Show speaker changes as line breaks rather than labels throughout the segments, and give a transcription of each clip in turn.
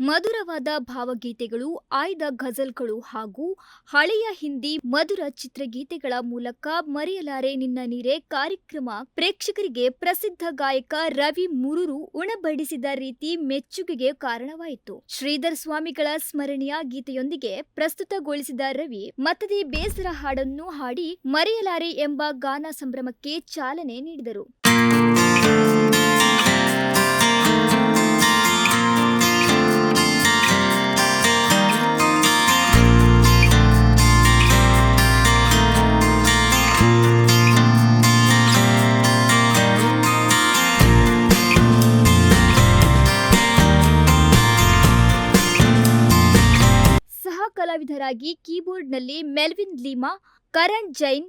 ಮಧುರವಾದ ಭಾವಗೀತೆಗಳು, ಆಯ್ದ ಘಜಲ್ಗಳು ಹಾಗೂ ಹಳೆಯ ಹಿಂದಿ ಮಧುರ ಚಿತ್ರಗೀತೆಗಳ ಮೂಲಕ ಮರೆಯಲಾರೆ ನಿನ್ನ ನೀರೆ ಕಾರ್ಯಕ್ರಮ. ಪ್ರೇಕ್ಷಕರಿಗೆ ಪ್ರಸಿದ್ಧ ಗಾಯಕ ರವಿ ಮುರುರು ಉಣಬಡಿಸಿದ ರೀತಿ ಮೆಚ್ಚುಗೆಗೆ ಕಾರಣವಾಯಿತು. ಶ್ರೀಧರ್ ಸ್ವಾಮಿಗಳ ಸ್ಮರಣೀಯ ಗೀತೆಯೊಂದಿಗೆ ಪ್ರಸ್ತುತಗೊಳಿಸಿದ ರವಿ, ಮತ್ತದೇ ಬೇಸರ ಹಾಡನ್ನು ಹಾಡಿ ಮರೆಯಲಾರೆ ಎಂಬ ಗಾನ ಸಂಭ್ರಮಕ್ಕೆ ಚಾಲನೆ ನೀಡಿದರು. ಕಲಾವಿದರಾಗಿ ಕೀಬೋರ್ಡ್ನಲ್ಲಿ ಮೆಲ್ವಿನ್ ಲೀಮಾ, ಕರಣ್ ಜೈನ್,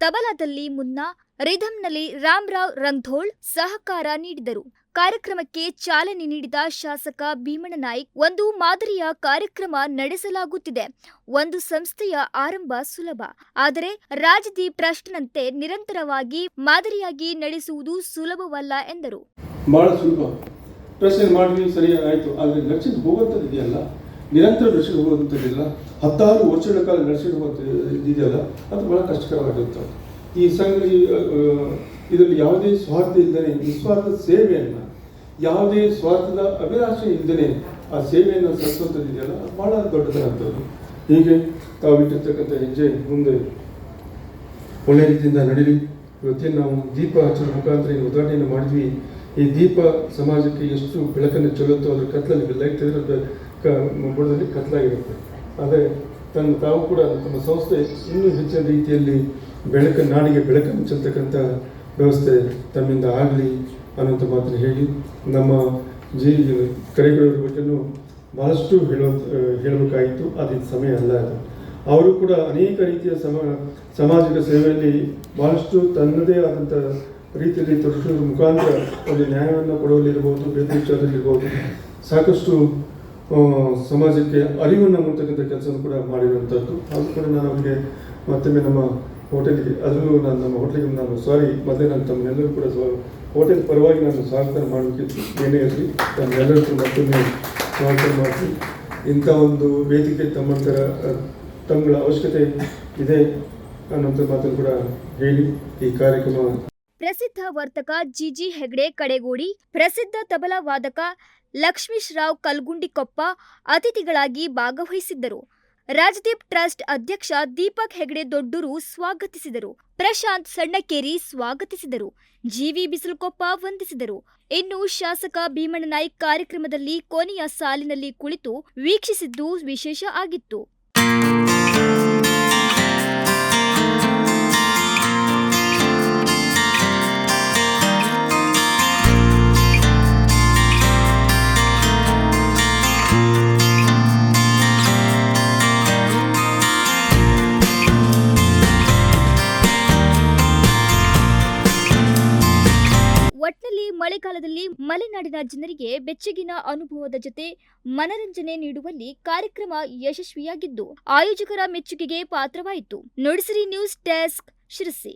ತಬಲಾದಲ್ಲಿ ಮುನ್ನಾ ರಿಧಮ್ನಲ್ಲಿ ರಾಮ್ರಾವ್ ರಂಗ್ಧೋಳ್ ಸಹಕಾರ ನೀಡಿದರು. ಕಾರ್ಯಕ್ರಮಕ್ಕೆ ಚಾಲನೆ ನೀಡಿದ ಶಾಸಕ ಭೀಮಣ್ಣ ನಾಯ್ಕ್, ಒಂದು ಮಾದರಿಯ ಕಾರ್ಯಕ್ರಮ ನಡೆಸಲಾಗುತ್ತಿದೆ. ಒಂದು ಸಂಸ್ಥೆಯ ಆರಂಭ ಸುಲಭ. ಆದರೆ ರಾಜದಿ ಟ್ರಸ್ಟ್ನಂತೆ ನಿರಂತರವಾಗಿ ಮಾದರಿಯಾಗಿ ನಡೆಸುವುದು ಸುಲಭವಲ್ಲ ಎಂದರು.
ಬಹಳ ಸುಲಭ. ಪ್ರಶ್ನೆ ಮಾಡಿದ್ವಿ, ಸರಿ ಆದರೆ ಹೋಗುವಂಥದ್ದು ನಿರಂತರ ನಡೆಸಿರುವಂಥದ್ದಿಲ್ಲ ಹತ್ತಾರು ವರ್ಷಗಳ ಕಾಲ ನಡ್ಸಿಟ್ಟು ಹೋಗುವಂಥದ್ದು ಇದೆಯಲ್ಲ ಅದು ಬಹಳ ಕಷ್ಟಕರವಾಗಿರುತ್ತೆ. ಈ ಸಂಘ ಇದರಲ್ಲಿ ಯಾವುದೇ ಸ್ವಾರ್ಥ ಇಲ್ಲದೆ, ನಿಸ್ವಾರ್ಥ ಸೇವೆಯನ್ನು, ಯಾವುದೇ ಸ್ವಾರ್ಥದ ಅಭಿಲಾಷೆ ಇಲ್ಲದೆ ಆ ಸೇವೆಯನ್ನು ಸಲ್ಲಿಸುವಂಥದ್ದಿದೆಯಲ್ಲ, ಅದು ಬಹಳ ದೊಡ್ಡದಾದಂಥದ್ದು. ಹೀಗೆ ತಾವು ಇಟ್ಟಿರ್ತಕ್ಕಂಥ ಹೆಜ್ಜೆ ಮುಂದೆ ಒಳ್ಳೆ ರೀತಿಯಿಂದ ನಡೀಲಿ. ಇವತ್ತೇನು ನಾವು ದೀಪ ಹಚ್ಚುವ ಮುಖಾಂತರ ಏನು ಉದ್ಘಾಟನೆಯನ್ನು ಮಾಡಿದ್ವಿ. ಈ ದೀಪ ಸಮಾಜಕ್ಕೆ ಎಷ್ಟು ಬೆಳಕನ್ನು ಚೆಲ್ಲುತ್ತೋ, ಅದ್ರ ಕತ್ತಲಲ್ಲಿ ಲೈಟ್ ತೆಗೆದ್ರೆ ಕ ಬುಡದಲ್ಲಿ ಆದರೆ ತನ್ನ ತಾವು ಕೂಡ ತಮ್ಮ ಸಂಸ್ಥೆ ಇನ್ನೂ ಹೆಚ್ಚಿನ ರೀತಿಯಲ್ಲಿ ಬೆಳಕು, ನಾಡಿಗೆ ಬೆಳಕು ಹಂಚತಕ್ಕಂಥ ವ್ಯವಸ್ಥೆ ತಮ್ಮಿಂದ ಆಗಲಿ ಅನ್ನೋಂಥ ಮಾತ್ರ ಹೇಳಿ ನಮ್ಮ ಜಿ ಕರೆಗಳ ಬಗ್ಗೆನೂ ಭಾಳಷ್ಟು ಹೇಳೋ ಹೇಳಬೇಕಾಗಿತ್ತು. ಅದು ಸಮಯ ಅಲ್ಲ ಅದು. ಅವರು ಕೂಡ ಅನೇಕ ರೀತಿಯ ಸಮ, ಸಾಮಾಜಿಕ ಸೇವೆಯಲ್ಲಿ ಬಹಳಷ್ಟು ತನ್ನದೇ ಆದಂಥ ರೀತಿಯಲ್ಲಿ ತೊಡಗಿಸುವ ಮುಖಾಂತರ ಒಂದು ನ್ಯಾಯವನ್ನು ಕೊಡುವಲ್ಲಿರ್ಬೋದು, ಬೇರೆ ವಿಚಾರದಲ್ಲಿರ್ಬೋದು ಸಾಕಷ್ಟು ಸಮಾಜಕ್ಕೆ ಅರಿವನ್ನು ಮೂಡ್ತಕ್ಕಂಥ ಕೆಲಸವನ್ನು ಕೂಡ ಮಾಡಿರುವಂಥದ್ದು ಅದು ಕೂಡ ನಾನು ಅವರಿಗೆ ಮತ್ತೊಮ್ಮೆ ನಮ್ಮ ಹೋಟೆಲ್ಗೆ, ಅದರಲ್ಲೂ ನಾನು ನಮ್ಮ ಹೋಟೆಲ್ಗೆ ನಾನು ಸಾರಿ ಮತ್ತೆ ನಾನು ತಮ್ಮೆಲ್ಲರೂ ಕೂಡ ಹೋಟೆಲ್ ಪರವಾಗಿ ನಾನು ಸ್ವಾಗತ ಮಾಡಬೇಕಿತ್ತು ಏನೇ ಇರಲಿ ತಮ್ಮೆಲ್ಲರಿಗೂ ಮತ್ತೊಮ್ಮೆ ಸ್ವಾಗತ ಮಾಡಿ ಇಂಥ ಒಂದು ವೇದಿಕೆ ತಮ್ಮಂತರ ತಮ್ಮಗಳ ಅವಶ್ಯಕತೆ ಇದೆ ಅನ್ನೋಂಥ ಮಾತನ್ನು ಕೂಡ ಹೇಳಿ ಈ ಕಾರ್ಯಕ್ರಮ
ಪ್ರಸಿದ್ಧ ವರ್ತಕ ಜಿಜಿ ಹೆಗ್ಡೆ ಕಡೆಗೋಡಿ, ಪ್ರಸಿದ್ಧ ತಬಲಾ ವಾದಕ ಲಕ್ಷ್ಮೀಶ್ ರಾವ್ ಕಲ್ಗುಂಡಿಕೊಪ್ಪ ಅತಿಥಿಗಳಾಗಿ ಭಾಗವಹಿಸಿದ್ದರು. ರಾಜದೀಪ್ ಟ್ರಸ್ಟ್ ಅಧ್ಯಕ್ಷ ದೀಪಕ್ ಹೆಗ್ಡೆ ದೊಡ್ಡೂರು ಸ್ವಾಗತಿಸಿದರು. ಪ್ರಶಾಂತ್ ಸಣ್ಣಕೇರಿ ಸ್ವಾಗತಿಸಿದರು. ಜಿವಿ ಬಿಸಿಲುಕೊಪ್ಪ ವಂದಿಸಿದರು. ಇನ್ನು ಶಾಸಕ ಭೀಮಣ್ಣ ನಾಯ್ಕ್ ಕಾರ್ಯಕ್ರಮದಲ್ಲಿ ಕೊನೆಯ ಸಾಲಿನಲ್ಲಿ ಕುಳಿತು ವೀಕ್ಷಿಸಿದ್ದು ವಿಶೇಷ ಆಗಿತ್ತು. ಮಳೆಗಾಲದಲ್ಲಿ ಮಲೆನಾಡಿನ ಜನರಿಗೆ ಬೆಚ್ಚಗಿನ ಅನುಭವದ ಜೊತೆ ಮನರಂಜನೆ ನೀಡುವಲ್ಲಿ ಕಾರ್ಯಕ್ರಮ ಯಶಸ್ವಿಯಾಗಿದ್ದು, ಆಯೋಜಕರ ಮೆಚ್ಚುಗೆಗೆ ಪಾತ್ರವಾಯಿತು. Nudisiri news desk Sirsi.